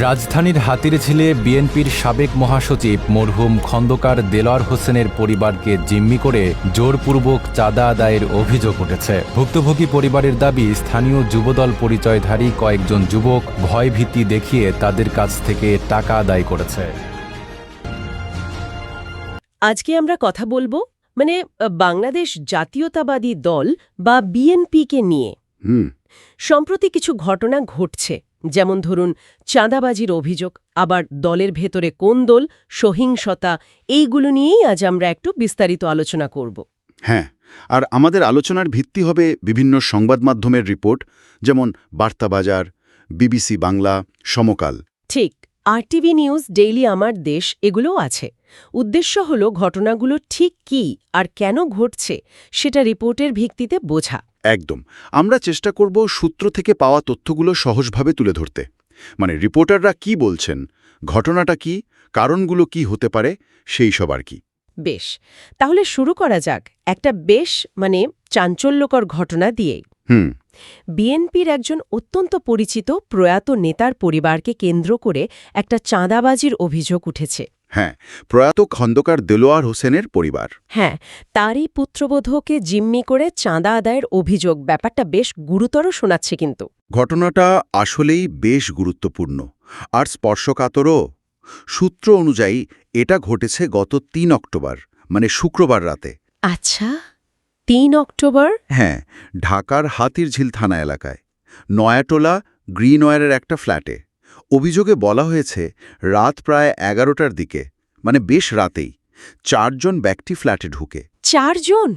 রাজধানীর হাতির হাতিরঝিলে বিএনপির সাবেক মহাসচিব মরহুম খন্দকার দেলোয়ার হোসেনের পরিবারকে জিম্মি করে জোরপূর্বক চাঁদা আদায়ের অভিযোগ উঠেছে। ভুক্তভোগী পরিবারের দাবি স্থানীয় যুবদল পরিচয়ধারী কয়েকজন যুবক ভয়ভীতি দেখিয়ে তাদের কাছ থেকে টাকা আদায় করেছে। আজকে আমরা কথা বলব মানে বাংলাদেশ জাতীয়তাবাদী দল বা বিএনপিকে নিয়ে। হুম। সম্প্রতি কিছু ঘটনা ঘটছে। যেমন ধরুন চাঁদাবাজির অভিযোগ আবার দলের ভেতরে কোন দল সহিংসতা এইগুলো নিয়েই আজ আমরা একটু বিস্তারিত আলোচনা করব। হ্যাঁ আর আমাদের আলোচনার ভিত্তি হবে বিভিন্ন সংবাদ মাধ্যমের রিপোর্ট যেমন বার্তাবাজার বিবিসি বাংলা সমকাল। ঠিক আরটিভি নিউজ ডেইলি আমার দেশ এগুলোও আছে। উদ্দেশ্য হল ঘটনাগুলো ঠিক কি আর কেন ঘটছে সেটা রিপোর্টের ভিত্তিতে বোঝা। একদম। আমরা চেষ্টা করব সূত্র থেকে পাওয়া তথ্যগুলো সহজভাবে তুলে ধরতে। মানে রিপোর্টাররা কি বলছেন ঘটনাটা কি কারণগুলো কি হতে পারে সেই সব আর কি। বেশ তাহলে শুরু করা যাক একটা বেশ মানে চাঞ্চল্যকর ঘটনা দিয়েই। হুম। বিএনপির একজন অত্যন্ত পরিচিত প্রয়াত নেতার পরিবারকে কেন্দ্র করে একটা চাঁদাবাজির অভিযোগ উঠেছে। হ্যাঁ প্রয়াত খন্দকার দেলোয়ার হোসেনের পরিবার। হ্যাঁ তারই পুত্রবোধকে জিম্মি করে চাঁদা আদায়ের অভিযোগ। ব্যাপারটা বেশ গুরুতর শোনাচ্ছে কিন্তু। ঘটনাটা আসলেই বেশ গুরুত্বপূর্ণ। আর স্পর্শকাতরও। সূত্র অনুযায়ী এটা ঘটেছে গত তিন অক্টোবর মানে শুক্রবার রাতে। আচ্ছা তিন অক্টোবর? হ্যাঁ ঢাকার হাতিরঝিল থানা এলাকায়। নয়াটোলা গ্রিনওয়ারের একটা ফ্ল্যাটে। অভিযোগে বলা হয়েছে রাত প্রায় এগারোটার দিকে মানে বেশ রাতেই চারজন ব্যক্তি ফ্ল্যাটে ঢুকে। চারজন?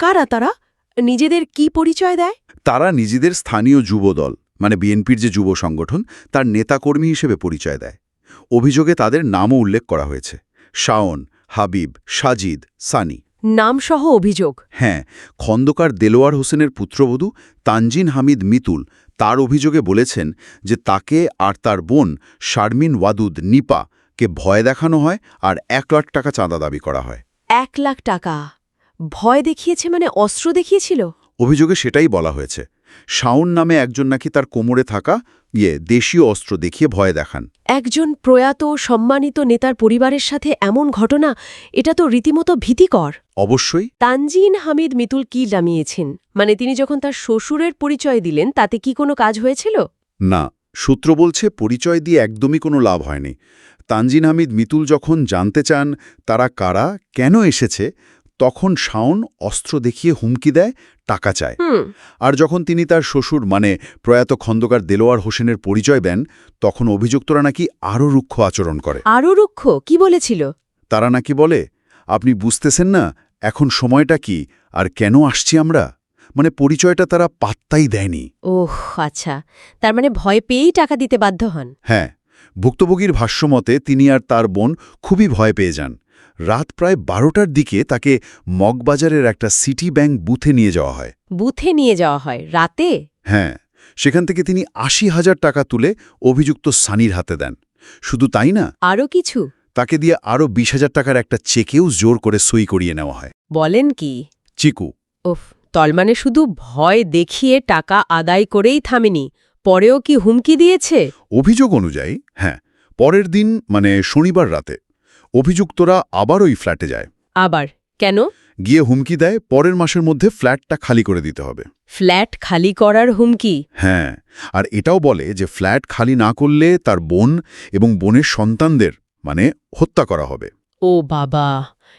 কারা তারা? নিজেদের কি পরিচয় দেয়? তারা নিজেদের স্থানীয় যুবদল মানে বিএনপির যে যুব সংগঠন তার নেতাকর্মী হিসেবে পরিচয় দেয়। অভিযোগে তাদের নামও উল্লেখ করা হয়েছে শাওন হাবিব সাজিদ সানি। নামসহ অভিযোগ? হ্যাঁ খন্দকার দেলোয়ার হোসেনের পুত্রবধূ তানজিন হামিদ মিতুল তার অভিযোগে বলেছেন যে তাকে আর তার বোন শারমিন ওয়াদুদ নিপা কে ভয় দেখানো হয় আর এক লাখ টাকা চাঁদা দাবি করা হয়। এক লাখ টাকা? ভয় দেখিয়েছে মানে অস্ত্র দেখিয়েছিল? অভিযোগে সেটাই বলা হয়েছে। শাওন নামে একজন নাকি তার কোমরে থাকা ইয়ে দেশীয় অস্ত্র দেখিয়ে ভয় দেখান। একজন প্রয়াত সম্মানিত নেতার পরিবারের সাথে এমন ঘটনা এটা তো রীতিমতো ভীতিকর। অবশ্যই। তানজিন হামিদ মিতুল কি জামিয়েছেন মানে তিনি যখন তার শ্বশুরের পরিচয় দিলেন তাতে কি কোনো কাজ হয়েছিল? না সূত্র বলছে পরিচয় দিয়ে একদমই কোনো লাভ হয়নি। তানজিন হামিদ মিতুল যখন জানতে চান তারা কারা কেন এসেছে তখন শাওন অস্ত্র দেখিয়ে হুমকি দেয় টাকা চায়। আর যখন তিনি তার শ্বশুর মানে প্রয়াত খন্দকার দেলোয়ার হোসেনের পরিচয় দেন তখন অভিযুক্তরা নাকি আরও রুক্ষ আচরণ করে। আরও রুক্ষ? কি বলেছিল? তারা নাকি বলে আপনি বুঝতেছেন না এখন সময়টা কি আর কেন আসছি আমরা? মানে পরিচয়টা তারা পাত্তাই দেয়নি। ওহ আচ্ছা। তার মানে ভয় পেয়েই টাকা দিতে বাধ্য হন। হ্যাঁ ভুক্তভোগীর ভাষ্যমতে তিনি আর তার বোন খুবই ভয় পেয়ে যান। রাত প্রায় বারোটার দিকে তাকে মগবাজারের একটা সিটি ব্যাংক বুথে নিয়ে যাওয়া হয়। বুথে নিয়ে যাওয়া হয়? রাতে? হ্যাঁ সেখান থেকে তিনি আশি হাজার টাকা তুলে অভিযুক্ত সানির হাতে দেন। শুধু তাই না আরও কিছু? তাকে দিয়ে আরও বিশ হাজার টাকার একটা চেকেও জোর করে সই করিয়ে নেওয়া হয়। বলেন কি? চিকু। ওফ তলমানে শুধু ভয় দেখিয়ে টাকা আদায় করেই থামেনি পরেও কি হুমকি দিয়েছে? অভিযোগ অনুযায়ী হ্যাঁ পরের দিন মানে শনিবার রাতে অভিযুক্তরা আবার ওই ফ্ল্যাটে যায়। আবার? কেন? গিয়ে হুমকি দেয় পরের মাসের মধ্যে ফ্ল্যাটটা খালি করে দিতে হবে। ফ্ল্যাট খালি করার হুমকি? হ্যাঁ আর এটাও বলে যে ফ্ল্যাট খালি না করলে তার বোন এবং বোনের সন্তানদের মানে হত্যা করা হবে। ও বাবা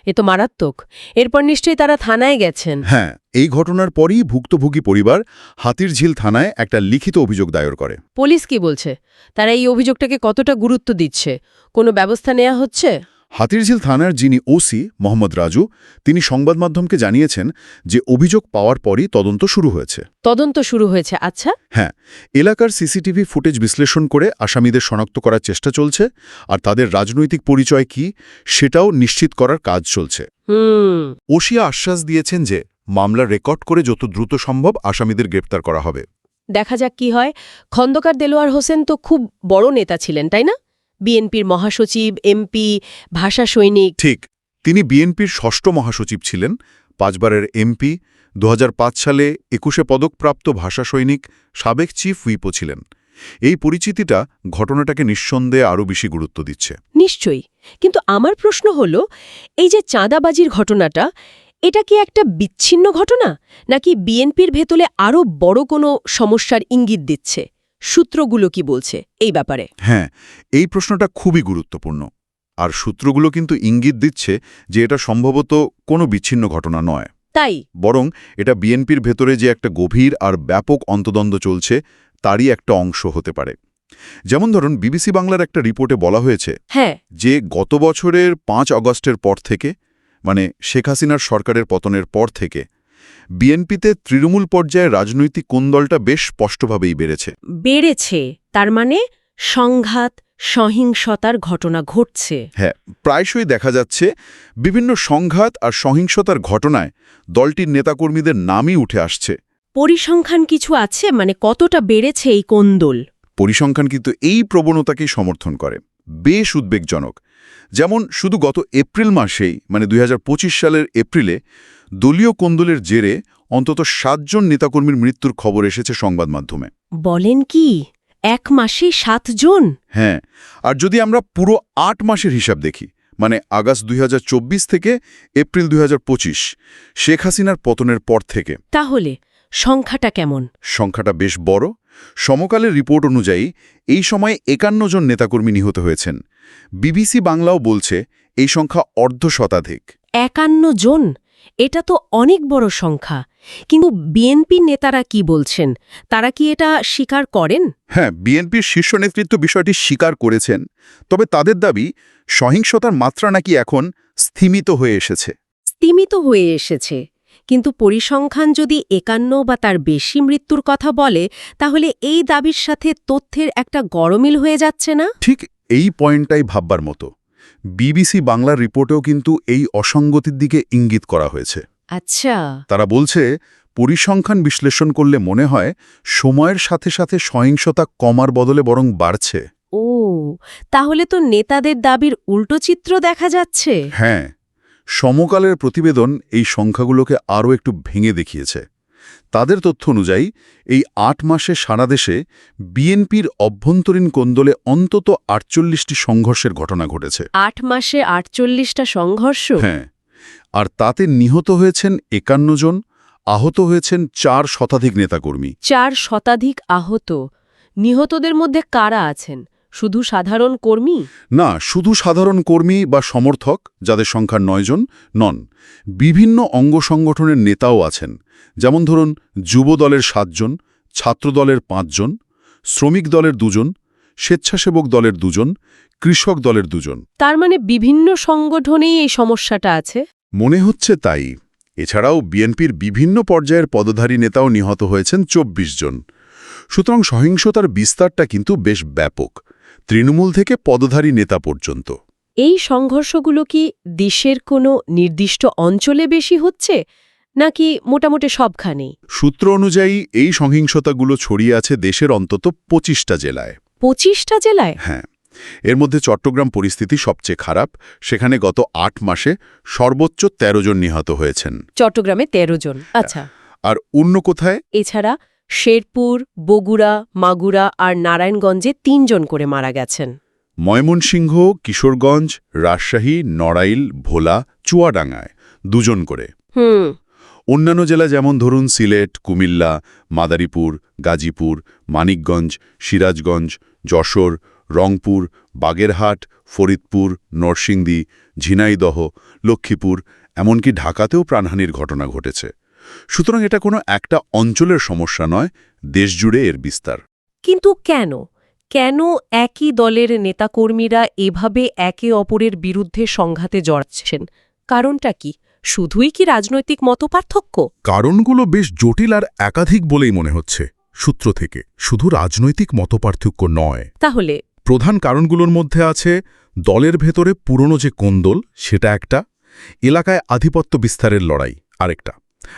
এ তো মারাত্মক। এরপর নিশ্চয়ই তারা থানায় গেছেন। হ্যাঁ এই ঘটনার পরই ভুক্তভোগী পরিবার হাতিরঝিল থানায় একটা লিখিত অভিযোগ দায়ের করে। পুলিশ কি বলছে? তারা এই অভিযোগটাকে কতটা গুরুত্ব দিচ্ছে? কোনো ব্যবস্থা নেওয়া হচ্ছে? হাতিরঝিল থানার যিনি ওসি মোহাম্মদ রাজু তিনি সংবাদ মাধ্যমকে জানিয়েছেন যে অভিযোগ পাওয়ার পরই তদন্ত শুরু হয়েছে। তদন্ত শুরু হয়েছে। আচ্ছা। হ্যাঁ এলাকার সিসিটিভি ফুটেজ বিশ্লেষণ করে আসামিদের শনাক্ত করার চেষ্টা চলছে আর তাদের রাজনৈতিক পরিচয় কি সেটাও নিশ্চিত করার কাজ চলছে। ওসিয়া আশ্বাস দিয়েছেন যে মামলা রেকর্ড করে যত দ্রুত সম্ভব আসামিদের গ্রেপ্তার করা হবে। দেখা যাক কি হয়। খন্দকার দেলোয়ার হোসেন তো খুব বড় নেতা ছিলেন তাই না? বিএনপির মহাসচিব এমপি ভাষা সৈনিক। ঠিক তিনি বিএনপির ষষ্ঠ মহাসচিব ছিলেন পাঁচবারের এমপি দু হাজার পাঁচ সালে একুশে পদকপ্রাপ্ত ভাষা সৈনিক সাবেক চিফ হুইপও ছিলেন। এই পরিচিতিটা ঘটনাটাকে নিঃসন্দেহে আরও বেশি গুরুত্ব দিচ্ছে। নিশ্চয়ই কিন্তু আমার প্রশ্ন হল এই যে চাঁদাবাজির ঘটনাটা এটা কি একটা বিচ্ছিন্ন ঘটনা? নাকি বিএনপির ভেতরে আরও বড় কোনো সমস্যার ইঙ্গিত দিচ্ছে? সূত্রগুলো কি বলছে এই ব্যাপারে? হ্যাঁ এই প্রশ্নটা খুবই গুরুত্বপূর্ণ। আর সূত্রগুলো কিন্তু ইঙ্গিত দিচ্ছে যে এটা সম্ভবত কোনো বিচ্ছিন্ন ঘটনা নয়। তাই? বরং এটা বিএনপির ভেতরে যে একটা গভীর আর ব্যাপক অন্তদ্বন্দ্ব চলছে তারই একটা অংশ হতে পারে। যেমন ধরুন বিবিসি বাংলার একটা রিপোর্টে বলা হয়েছে হ্যাঁ। যে গত বছরের পাঁচ অগস্টের পর থেকে মানে শেখ হাসিনার সরকারের পতনের পর থেকে বিএনপিতে তৃণমূল পর্যায়ে রাজনৈতিক কোন্দলটা বেশ স্পষ্টভাবেই বেড়েছে? বেড়েছে তার মানে সংঘাত সহিংসতার ঘটনা ঘটছে। হ্যাঁ প্রায়শই দেখা যাচ্ছে বিভিন্ন সংঘাত আর সহিংসতার ঘটনায় দলটির নেতাকর্মীদের নামই উঠে আসছে। পরিসংখ্যান কিছু আছে? মানে কতটা বেড়েছে এই কোন্দল পরিসংখ্যান কিন্তু এই প্রবণতাকেই সমর্থন করে বেশ উদ্বেগজনক। যেমন শুধু গত এপ্রিল মাসেই মানে দুই হাজার পঁচিশ সালের এপ্রিলে দলীয় কোন্দলের জেরে অন্তত সাতজন নেতাকর্মীর মৃত্যুর খবর এসেছে সংবাদ মাধ্যমে। বলেন কি? এক মাসে সাতজন? হ্যাঁ আর যদি আমরা পুরো আট মাসের হিসাব দেখি মানে আগস্ট দুই হাজার চব্বিশ থেকে এপ্রিল দুই হাজার পঁচিশ শেখ হাসিনার পতনের পর থেকে। তাহলে সংখ্যাটা কেমন? সংখ্যাটা বেশ বড়। সমকালের রিপোর্ট অনুযায়ী এই সময়ে একান্ন জন নেতাকর্মী নিহত হয়েছেন। বিবিসি বাংলাও বলছে এই সংখ্যা অর্ধ শতাধিক। একান্ন জন? এটা তো অনেক বড় সংখ্যা। কিন্তু বিএনপি নেতারা কি বলছেন? তারা কি এটা স্বীকার করেন? হ্যাঁ বিএনপির শীর্ষ নেতৃত্ব বিষয়টি স্বীকার করেছেন। তবে তাদের দাবি সহিংসতার মাত্রা নাকি এখন স্থিমিত হয়ে এসেছে। স্তিমিত হয়ে এসেছে। কিন্তু পরিসংখ্যান যদি একান্ন বা তার বেশি মৃত্যুর কথা বলে তাহলে এই দাবির সাথে তথ্যের একটা গরমিল হয়ে যাচ্ছে না? ঠিক এই পয়েন্টটাই ভাববার মতো। বিবিসি বাংলার রিপোর্টেও কিন্তু এই অসঙ্গতির দিকে ইঙ্গিত করা হয়েছে। আচ্ছা। তারা বলছে পরিসংখ্যান বিশ্লেষণ করলে মনে হয় সময়ের সাথে সাথে সহিংসতা কমার বদলে বরং বাড়ছে। ও তাহলে তো নেতাদের দাবির উল্টো চিত্র দেখা যাচ্ছে। হ্যাঁ সমকালের প্রতিবেদন এই সংখ্যাগুলোকে আরও একটু ভেঙে দেখিয়েছে। তাদের তথ্য অনুযায়ী এই আট মাসে সারা দেশে বিএনপির অভ্যন্তরীণ কোন্দলে অন্তত আটচল্লিশটি সংঘর্ষের ঘটনা ঘটেছে। আট মাসে আটচল্লিশটা সংঘর্ষ? হ্যাঁ আর তাতে নিহত হয়েছেন একান্ন জন আহত হয়েছেন চার শতাধিক নেতাকর্মী। চার শতাধিক আহত। নিহতদের মধ্যে কারা আছেন? শুধু সাধারণ কর্মী? না শুধু সাধারণ কর্মী বা সমর্থক যাদের সংখ্যা নয়জন নন। বিভিন্ন অঙ্গ সংগঠনের নেতাও আছেন। যেমন ধরুন যুব দলের সাতজন ছাত্রদলের পাঁচজন শ্রমিক দলের দুজন স্বেচ্ছাসেবক দলের দুজন কৃষক দলের দুজন। তার মানে বিভিন্ন সংগঠনেই এই সমস্যাটা আছে? মনে হচ্ছে তাই। এছাড়াও বিএনপির বিভিন্ন পর্যায়ের পদধারী নেতাও নিহত হয়েছেন ২৪ জন। সুতরাং সহিংসতার বিস্তারটা কিন্তু বেশ ব্যাপক। তৃণমূল থেকে পদধারী নেতা পর্যন্ত। এই সংঘর্ষগুলো কি দেশের কোনো নির্দিষ্ট অঞ্চলে বেশি হচ্ছে নাকি মোটামুটি সবখানেই? সূত্র অনুযায়ী এই সহিংসতাগুলো ছড়িয়ে আছে দেশের অন্তত পঁচিশটা জেলায়। পঁচিশটা জেলায়? হ্যাঁ। এর মধ্যে চট্টগ্রাম পরিস্থিতি সবচেয়ে খারাপ। সেখানে গত আট মাসে সর্বোচ্চ ১৩ জন নিহত হয়েছেন। চট্টগ্রামে ১৩ জন। আচ্ছা। আর অন্য কোথায়? এছাড়া শেরপুর বগুড়া মাগুরা আর নারায়ণগঞ্জে তিনজন করে মারা গেছেন। ময়মনসিংহ কিশোরগঞ্জ রাজশাহী নড়াইল ভোলা চুয়াডাঙ্গায় দুজন করে। হুম। অন্যান্য জেলা যেমন ধরুন সিলেট কুমিল্লা মাদারীপুর গাজীপুর মানিকগঞ্জ সিরাজগঞ্জ যশোর রংপুর বাগেরহাট ফরিদপুর নরসিংদী ঝিনাইদহ লক্ষ্মীপুর এমনকি ঢাকাতেও প্রাণহানির ঘটনা ঘটেছে। সুতরাং এটা কোনো একটা অঞ্চলের সমস্যা নয় দেশজুড়ে এর বিস্তার। কিন্তু কেন? কেন একই দলের নেতাকর্মীরা এভাবে একে অপরের বিরুদ্ধে সংঘাতে জড়াচ্ছেন? কারণটা কি? শুধুই কি রাজনৈতিক মতপার্থক্য? কারণগুলো বেশ জটিল আর একাধিক বলেই মনে হচ্ছে সূত্র থেকে। শুধু রাজনৈতিক মতপার্থক্য নয়। তাহলে? প্রধান কারণগুলোর মধ্যে আছে দলের ভেতরে পুরনো যে কোন্দল সেটা একটা এলাকায় আধিপত্য বিস্তারের লড়াই আরেকটা।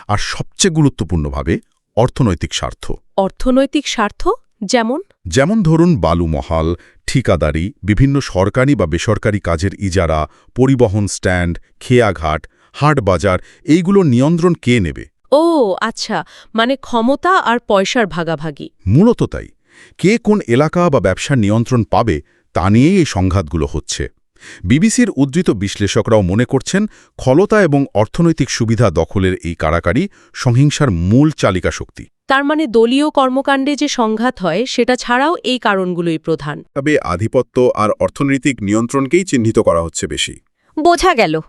আর সবচেয়ে গুরুত্বপূর্ণভাবে অর্থনৈতিক স্বার্থ। অর্থনৈতিক স্বার্থ? যেমন? যেমন ধরুন বালুমহাল ঠিকাদারি বিভিন্ন সরকারি বা বেসরকারি কাজের ইজারা পরিবহন স্ট্যান্ড খেয়াঘাট হাট বাজার এইগুলো নিয়ন্ত্রণ কে নেবে? ও আচ্ছা মানে ক্ষমতা আর পয়সার ভাগাভাগি। মূলত তাই। কে কোন এলাকা বা ব্যবসার নিয়ন্ত্রণ পাবে তা নিয়েই এই সংঘাতগুলো হচ্ছে। বিবিসির উদ্ধৃত বিশ্লেষকরাও মনে করছেন ক্ষলতা এবং অর্থনৈতিক সুবিধা দখলের এই কারাকারি সহিংসার মূল চালিকা শক্তি। তার মানে দলীয় কর্মকাণ্ডে যে সংঘাত হয় সেটা ছাড়াও এই কারণগুলোই প্রধান। তবে আধিপত্য আর অর্থনৈতিক নিয়ন্ত্রণকেই চিহ্নিত করা হচ্ছে বেশি। বোঝা গেল।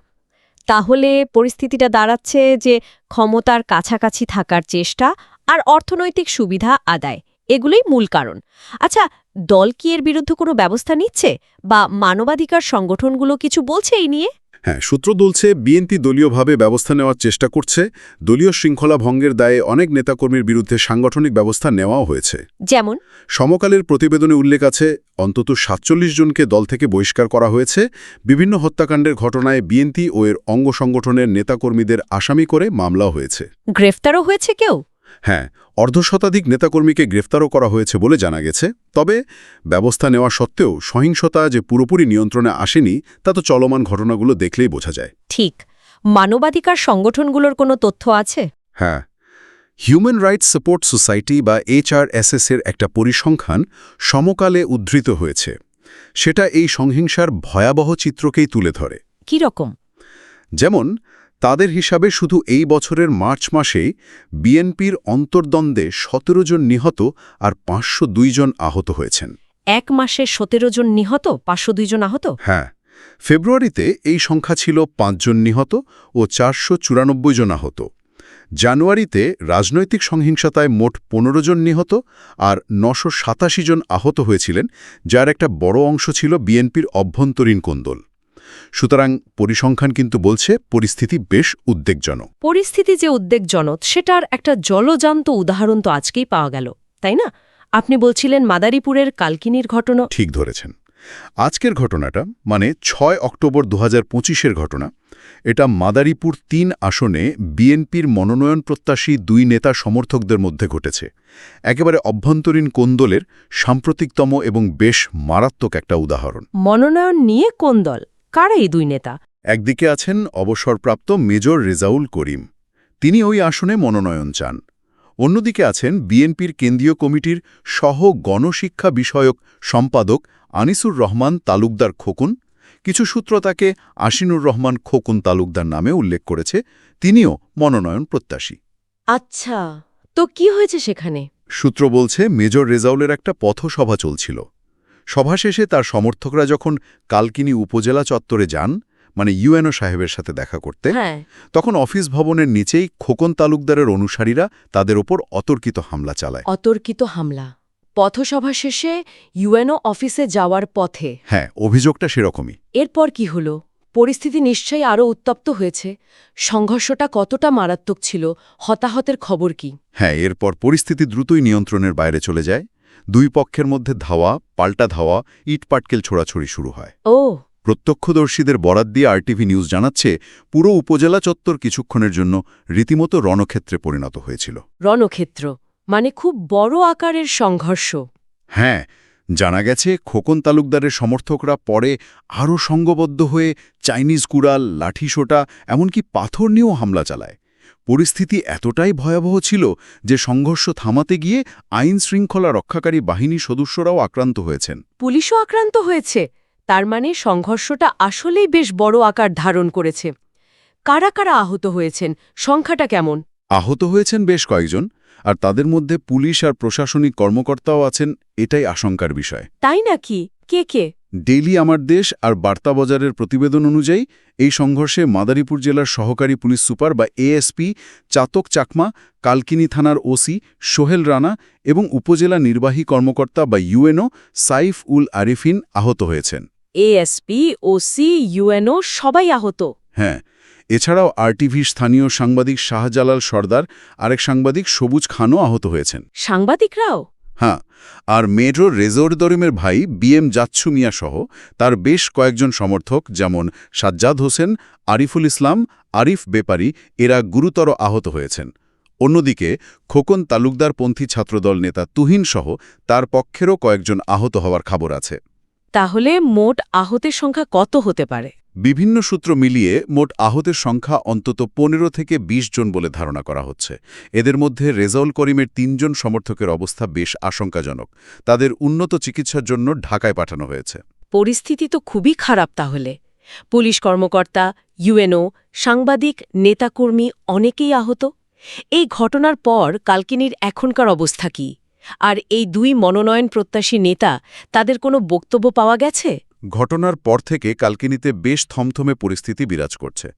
তাহলে পরিস্থিতিটা দাঁড়াচ্ছে যে ক্ষমতার কাছাকাছি থাকার চেষ্টা আর অর্থনৈতিক সুবিধা আদায়। এগুলোই মূল কারণ। আচ্ছা দল কি এর বিরুদ্ধে কোনো ব্যবস্থা নিচ্ছে? বা মানবাধিকার সংগঠনগুলো কিছু বলছে এই নিয়ে? হ্যাঁ সূত্র দুলছে বিএনপি দলীয়ভাবে ব্যবস্থা নেওয়ার চেষ্টা করছে। দলীয় শৃঙ্খলা ভঙ্গের দায়ে অনেক নেতাকর্মীর বিরুদ্ধে সাংগঠনিক ব্যবস্থা নেওয়াও হয়েছে। যেমন? সমকালের প্রতিবেদনে উল্লেখ আছে অন্তত সাতচল্লিশ জনকে দল থেকে বহিষ্কার করা হয়েছে। বিভিন্ন হত্যাকাণ্ডের ঘটনায় বিএনপি ও এর অঙ্গ সংগঠনের নেতাকর্মীদের আসামি করে মামলাও হয়েছে। গ্রেফতারও হয়েছে কেউ? হ্যাঁ অর্ধশতাধিক নেতাকর্মীকে গ্রেফতারও করা হয়েছে বলে জানা গেছে। তবে ব্যবস্থা নেওয়া সত্ত্বেও সহিংসতা যে পুরোপুরি নিয়ন্ত্রণে আসেনি তা তো চলমান ঘটনাগুলো দেখলেই বোঝা যায়। ঠিক। মানবাধিকার সংগঠনগুলোর কোনো তথ্য আছে? হ্যাঁ। হিউম্যান রাইটস সাপোর্ট সোসাইটি বা এইচআরএসএস এর একটা পরিসংখ্যান সমকালে উদ্ধৃত হয়েছে। সেটা এই সংহিংসার ভয়াবহ চিত্রকেই তুলে ধরে। কি রকম যেমন তাদের হিসাবে শুধু এই বছরের মার্চ মাসেই বিএনপির অন্তর্দ্বন্দ্বে সতেরো জন নিহত আর পাঁচশো জন আহত হয়েছেন। এক মাসে সতেরো জন নিহত পাঁচশো জন আহত? হ্যাঁ ফেব্রুয়ারিতে এই সংখ্যা ছিল পাঁচজন নিহত ও চারশো চুরানব্বই জন আহত। জানুয়ারিতে রাজনৈতিক সহিংসতায় মোট পনেরো জন নিহত আর নশো সাতাশি জন আহত হয়েছিলেন যার একটা বড় অংশ ছিল বিএনপির অভ্যন্তরীণ কোন্দল। সুতরাং পরিসংখ্যান কিন্তু বলছে পরিস্থিতি বেশ উদ্বেগজনক। পরিস্থিতি যে উদ্বেগজনক সেটার একটা জলজান্ত উদাহরণ তো আজকেই পাওয়া গেল তাই না? আপনি বলছিলেন মাদারীপুরের কালকিনির ঘটনা। ঠিক ধরেছেন। আজকের ঘটনাটা মানে ছয় অক্টোবর দু হাজার ঘটনা এটা মাদারীপুর তিন আসনে বিএনপির মনোনয়ন প্রত্যাশী দুই নেতা সমর্থকদের মধ্যে ঘটেছে। একেবারে অভ্যন্তরীণ কোন্দলের সাম্প্রতিকতম এবং বেশ মারাত্মক একটা উদাহরণ। মনোনয়ন নিয়ে কোন দল কারা এই দুই নেতা? একদিকে আছেন অবসরপ্রাপ্ত মেজর রেজাউল করিম। তিনি ওই আসনে মনোনয়ন চান। অন্যদিকে আছেন বিএনপির কেন্দ্রীয় কমিটির সহ গণশিক্ষা বিষয়ক সম্পাদক আনিসুর রহমান তালুকদার খোকুন। কিছু সূত্র তাকে আশিনুর রহমান খোকুন তালুকদার নামে উল্লেখ করেছে। তিনিও মনোনয়ন প্রত্যাশী। আচ্ছা তো কি হয়েছে সেখানে? সূত্র বলছে মেজর রেজাউলের একটা পথসভা চলছিল। সভা শেষে তার সমর্থকরা যখন কালকিনি উপজেলা চত্বরে যান মানে ইউএনও সাহেবের সাথে দেখা করতে হ্যাঁ। তখন অফিস ভবনের নিচেই খোকন তালুকদারের অনুসারীরা তাদের ওপর অতর্কিত হামলা চালায়। অতর্কিত হামলা। পথসভা শেষে ইউএনও অফিসে যাওয়ার পথে। হ্যাঁ অভিযোগটা সেরকমই। এরপর কি হলো? পরিস্থিতি নিশ্চয়ই আরও উত্তপ্ত হয়েছে। সংঘর্ষটা কতটা মারাত্মক ছিল? হতাহতের খবর কি? হ্যাঁ এরপর পরিস্থিতি দ্রুতই নিয়ন্ত্রণের বাইরে চলে যায়। দুই পক্ষের মধ্যে ধাওয়া পাল্টা ধাওয়া ইটপাটকেল ছোড়াছড়ি শুরু হয়। ও। প্রত্যক্ষদর্শীদের বরাত দিয়ে আরটিভি নিউজ জানাচ্ছে পুরো উপজেলা চত্বর কিছুক্ষণের জন্য রীতিমতো রণক্ষেত্রে পরিণত হয়েছিল। রণক্ষেত্র মানে খুব বড় আকারের সংঘর্ষ। হ্যাঁ জানা গেছে খোকন তালুকদারের সমর্থকরা পরে আরও সঙ্গবদ্ধ হয়ে চাইনিজ কুড়াল লাঠিসোটা এমনকি পাথর নিয়েও হামলা চালায়। পরিস্থিতি এতটাই ভয়াবহ ছিল যে সংঘর্ষ থামাতে গিয়ে আইন শৃঙ্খলা রক্ষাকারী বাহিনী সদস্যরাও আক্রান্ত হয়েছেন। পুলিশও আক্রান্ত হয়েছে। তার মানে সংঘর্ষটা আসলেই বেশ বড় আকার ধারণ করেছে। কারা কারা আহত হয়েছেন? সংখ্যাটা কেমন? আহত হয়েছেন বেশ কয়েকজন আর তাদের মধ্যে পুলিশ আর প্রশাসনিক কর্মকর্তাও আছেন এটাই আশঙ্কার বিষয়। তাই নাকি? কে কে? ডেইলি আমার দেশ আর বার্তাবাজারের প্রতিবেদন অনুযায়ী এই সংঘর্ষে মাদারীপুর জেলার সহকারী পুলিশ সুপার বা এএসপি চাতক চাকমা কালকিনি থানার ওসি সোহেল রানা এবং উপজেলা নির্বাহী কর্মকর্তা বা ইউএনও সাইফ উল আরিফিন আহত হয়েছেন। এএসপি ওসি ইউএনও সবাই আহত। হ্যাঁ এছাড়াও আরটিভির স্থানীয় সাংবাদিক শাহজালাল সর্দার আরেক সাংবাদিক সবুজ খানও আহত হয়েছেন। সাংবাদিকরাও? হ্যাঁ আর মেজর রেজোর দরিমের ভাই বিএম জাচ্ছু মিয়া সহ তার বেশ কয়েকজন সমর্থক যেমন সাজ্জাদ হোসেন, আরিফুল ইসলাম, আরিফ বেপারি এরা গুরুতর আহত হয়েছেন। অন্যদিকে খোকন তালুকদারপন্থী ছাত্রদল নেতা তুহিন সহ তার পক্ষেরও কয়েকজন আহত হওয়ার খবর আছে। তাহলে মোট আহতের সংখ্যা কত হতে পারে? বিভিন্ন সূত্র মিলিয়ে মোট আহতের সংখ্যা অন্তত পনেরো থেকে ২০ জন বলে ধারণা করা হচ্ছে। এদের মধ্যে রেজাউল করিমের তিনজন সমর্থকের অবস্থা বেশ আশঙ্কাজনক। তাদের উন্নত চিকিৎসার জন্য ঢাকায় পাঠানো হয়েছে। পরিস্থিতি তো খুবই খারাপ তাহলে। পুলিশ কর্মকর্তা, ইউএনও, সাংবাদিক, নেতাকর্মী অনেকেই আহত। এই ঘটনার পর কালকিনির এখনকার অবস্থা কি? আর এই দুই মনোনয়ন প্রত্যাশী নেতা, তাদের কোনো বক্তব্য পাওয়া গেছে? ঘটনার পর থেকে কালকিনিতে বেশ থমথমে পরিস্থিতি বিরাজ করছে।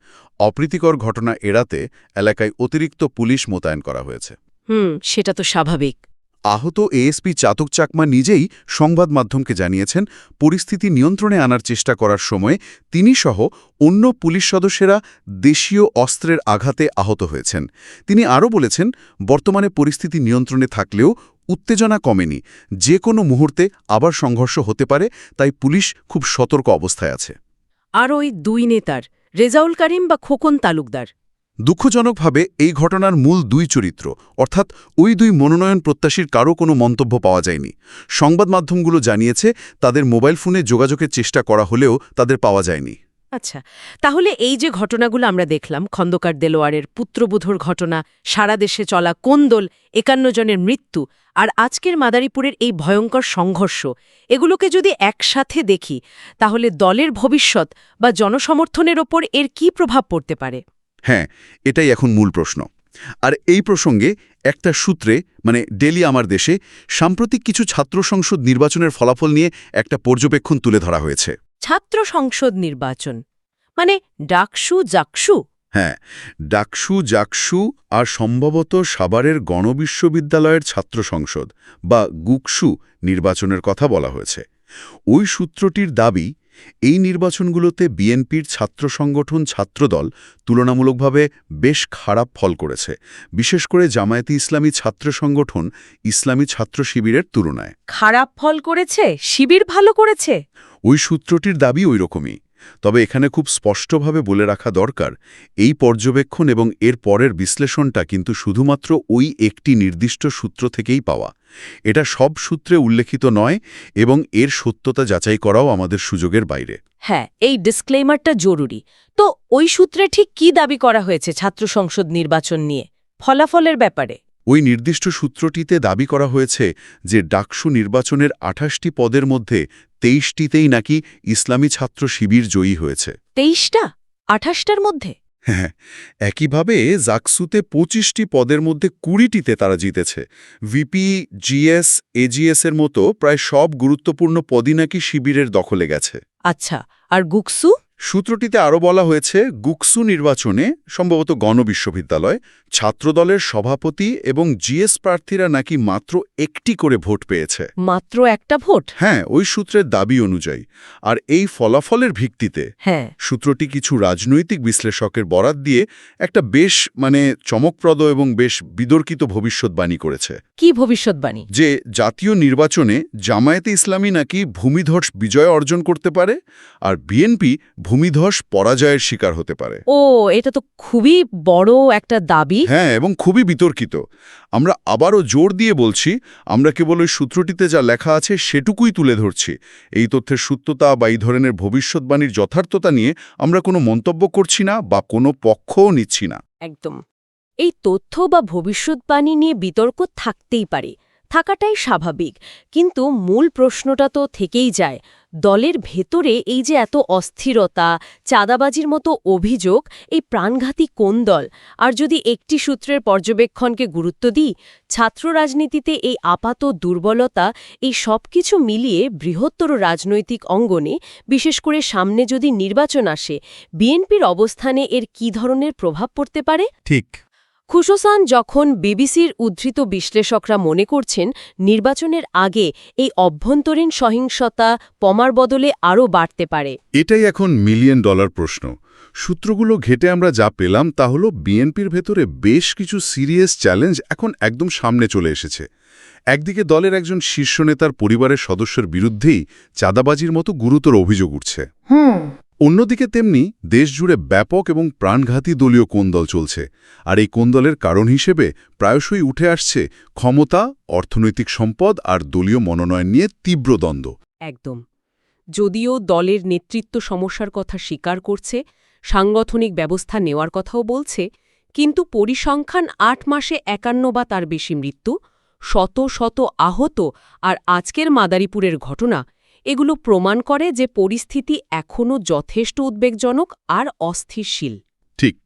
অপ্রীতিকর ঘটনা এড়াতে এলাকায় অতিরিক্ত পুলিশ মোতায়েন করা হয়েছে। হুম সেটা তো স্বাভাবিক। আহত এএসপি চাতক চাকমা নিজেই সংবাদ মাধ্যমকে জানিয়েছেন পরিস্থিতি নিয়ন্ত্রণে আনার চেষ্টা করার সময় তিনি সহ অন্য পুলিশ সদস্যেরা দেশীয় অস্ত্রের আঘাতে আহত হয়েছেন। তিনি আরও বলেছেন বর্তমানে পরিস্থিতি নিয়ন্ত্রণে থাকলেও উত্তেজনা কমেনি। যে কোনো মুহূর্তে আবার সংঘর্ষ হতে পারে তাই পুলিশ খুব সতর্ক অবস্থায় আছে। আর ওই দুই নেতার রেজাউল করিম বা খোকন তালুকদার। দুঃখজনকভাবে এই ঘটনার মূল দুই চরিত্র অর্থাৎ ওই দুই মনোনয়ন প্রত্যাশীর কারও কোনো মন্তব্য পাওয়া যায়নি। সংবাদ মাধ্যমগুলো জানিয়েছে তাদের মোবাইল ফোনে যোগাযোগের চেষ্টা করা হলেও তাদের পাওয়া যায়নি। আচ্ছা তাহলে এই যে ঘটনাগুলো আমরা দেখলাম, খন্দকার দেলোয়ারের পুত্রবধূর ঘটনা, সারা দেশে চলা কোন্দল একান্ন জনের মৃত্যু আর আজকের মাদারীপুরের এই ভয়ঙ্কর সংঘর্ষ, এগুলোকে যদি একসাথে দেখি, তাহলে দলের ভবিষ্যৎ বা জনসমর্থনের ওপর এর কি প্রভাব পড়তে পারে? হ্যাঁ এটাই এখন মূল প্রশ্ন। আর এই প্রসঙ্গে একটা সূত্রে মানে ডেলি আমার দেশে, সাম্প্রতিক কিছু ছাত্র সংসদ নির্বাচনের ফলাফল নিয়ে একটা পর্যবেক্ষণ তুলে ধরা হয়েছে। ছাত্র সংসদ নির্বাচন। মানে ডাকসু, জাকসু? হ্যাঁ ডাকসু, জাকসু আর সম্ভবত সাভারের গণবিশ্ববিদ্যালয়ের ছাত্র সংসদ বা গুকসু নির্বাচনের কথা বলা হয়েছে। ওই সূত্রটির দাবি এই নির্বাচনগুলোতে বিএনপির ছাত্র সংগঠন ছাত্রদল তুলনামূলকভাবে বেশ খারাপ ফল করেছে বিশেষ করে জামায়াতি ইসলামী ছাত্র সংগঠন ইসলামী ছাত্র শিবিরের তুলনায়। খারাপ ফল করেছে? শিবির ভালো করেছে? ওই সূত্রটির দাবি ওই রকমই। তবে এখানে খুব স্পষ্টভাবে বলে রাখা দরকার, এই পর্যবেক্ষণ এবং এর পরের বিশ্লেষণটা কিন্তু শুধুমাত্র ওই একটি নির্দিষ্ট সূত্র থেকেই পাওয়া। এটা সব সূত্রে উল্লেখিত নয় এবং এর সত্যতা যাচাই করাও আমাদের সুযোগের বাইরে। হ্যাঁ এই ডিসক্লেমারটা জরুরি। তো ওই সূত্রে ঠিক কি দাবি করা হয়েছে ছাত্র সংসদ নির্বাচন নিয়ে? ফলাফলের ব্যাপারে। ওই নির্দিষ্ট সূত্রটিতে দাবি করা হয়েছে যে ডাকসু নির্বাচনের আঠাশটি পদের মধ্যে তেইশটিতেই নাকি ইসলামী ছাত্র শিবির জয়ী হয়েছে। তেইশটা? আঠাশটার মধ্যে? হ্যাঁ একইভাবে জাকসুতে পঁচিশটি পদের মধ্যে কুড়িটিতে তারা জিতেছে। ভিপি জিএস এজিএস এর মতো প্রায় সব গুরুত্বপূর্ণ পদই নাকি শিবিরের দখলে গেছে। আচ্ছা আর গুকসু? সূত্রটিতে আরও বলা হয়েছে গুকসু নির্বাচনে সম্ভবত গণবিশ্ববিদ্যালয় ছাত্রদলের সভাপতি এবং জিএস প্রার্থীরা নাকি মাত্র একটি করে ভোট পেয়েছে। মাত্র একটা ভোট? হ্যাঁ ওই সূত্রের দাবি অনুযায়ী। আর এই ফলাফলের ভিত্তিতে হ্যাঁ। সূত্রটি কিছু রাজনৈতিক বিশ্লেষকের বরাত দিয়ে একটা বেশ মানে চমকপ্রদ এবং বেশ বিতর্কিত ভবিষ্যৎবাণী করেছে। কি ভবিষ্যৎবাণী? যে জাতীয় নির্বাচনে জামায়াতে ইসলামী নাকি ভূমিধস বিজয় অর্জন করতে পারে আর বিএনপি ভূমিধস পরাজয়ের শিকার হতে পারে। ও এটা তো খুবই বড় একটা দাবি। হ্যাঁ এবং খুবই বিতর্কিত। আমরা আবারও জোর দিয়ে বলছি আমরা কেবল ওই সূত্রটিতে যা লেখা আছে সেটুকুই তুলে ধরছি। এই তথ্যের সত্যতা বা এই ধরনের ভবিষ্যৎবাণীর যথার্থতা নিয়ে আমরা কোনো মন্তব্য করছি না বা কোনো পক্ষও নিচ্ছি না। একদম। এই তথ্য বা ভবিষ্যৎবাণী নিয়ে বিতর্ক থাকতেই পারে। থাকাটাই স্বাভাবিক। কিন্তু মূল প্রশ্নটা তো থেকেই যায়, দলের ভেতরে এই যে এত অস্থিরতা, চাঁদাবাজির মতো অভিযোগ, এই প্রাণঘাতী কোন দল? আর যদি একটি সূত্রের পর্যবেক্ষণকে গুরুত্ব দিই, ছাত্র রাজনীতিতে এই আপাত দুর্বলতা, এই সব কিছু মিলিয়ে বৃহত্তর রাজনৈতিক অঙ্গনে, বিশেষ করে সামনে যদি নির্বাচন আসে, বিএনপির অবস্থানে এর কী ধরনের প্রভাব পড়তে পারে? ঠিক। খুশোসান যখন বিবিসির উদ্ধৃত বিশ্লেষকরা মনে করছেন নির্বাচনের আগে এই অভ্যন্তরীণ সহিংসতা পমার বদলে আরও বাড়তে পারে। এটাই এখন মিলিয়ন ডলার প্রশ্ন। সূত্রগুলো ঘেটে আমরা যা পেলাম তা হল বিএনপির ভেতরে বেশ কিছু সিরিয়াস চ্যালেঞ্জ এখন একদম সামনে চলে এসেছে। একদিকে দলের একজন শীর্ষ নেতার পরিবারের সদস্যের বিরুদ্ধেই চাঁদাবাজির মতো গুরুতর অভিযোগ উঠছে। অন্যদিকে তেমনি দেশজুড়ে ব্যাপক এবং প্রাণঘাতী দলীয় কোন্দল চলছে, আর এই কোন্দলের কারণ হিসেবে প্রায়শই উঠে আসছে ক্ষমতা, অর্থনৈতিক সম্পদ আর দলীয় মনোনয়ন নিয়ে তীব্র দ্বন্দ্ব। একদম। যদিও দলের নেতৃত্ব সমস্যার কথা স্বীকার করছে, সাংগঠনিক ব্যবস্থা নেওয়ার কথাও বলছে, কিন্তু পরিসংখ্যান আট মাসে একান্ন বা তার বেশি মৃত্যু, শত শত আহত আর আজকের মাদারীপুরের ঘটনা এগুলো প্রমাণ করে যে পরিস্থিতি এখনও যথেষ্ট উদ্বেগজনক আর অস্থিরশীল। ঠিক।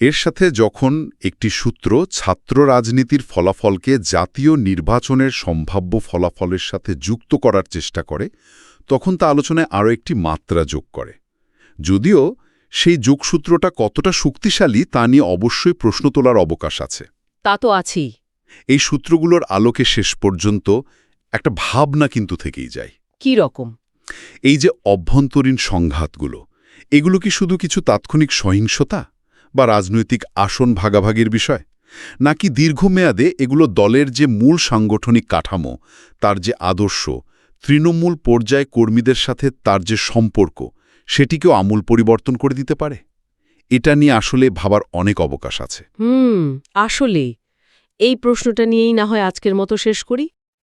এর সাথে যখন একটি সূত্র ছাত্র রাজনীতির ফলাফলকে জাতীয় নির্বাচনের সম্ভাব্য ফলাফলের সাথে যুক্ত করার চেষ্টা করে তখন তা আলোচনায় আরও একটি মাত্রা যোগ করে। যদিও সেই যোগসূত্রটা কতটা শক্তিশালী তা নিয়ে অবশ্যই প্রশ্ন তোলার অবকাশ আছে। তা তো আছেই। এই সূত্রগুলোর আলোকে শেষ পর্যন্ত একটা ভাবনা কিন্তু থেকেই যায়। কি রকম? এই যে অভ্যন্তরীণ সংঘাতগুলো এগুলো কি শুধু কিছু তাৎক্ষণিক সহিংসতা বা রাজনৈতিক আসন ভাগাভাগির বিষয়? নাকি দীর্ঘমেয়াদে এগুলো দলের যে মূল সাংগঠনিক কাঠামো তার যে আদর্শ তৃণমূল পর্যায়ে কর্মীদের সাথে তার যে সম্পর্ক সেটিকেও আমূল পরিবর্তন করে দিতে পারে? এটা নিয়ে আসলে ভাবার অনেক অবকাশ আছে। হুম আসলেই। এই প্রশ্নটা নিয়েই না হয় আজকের মতো শেষ করি।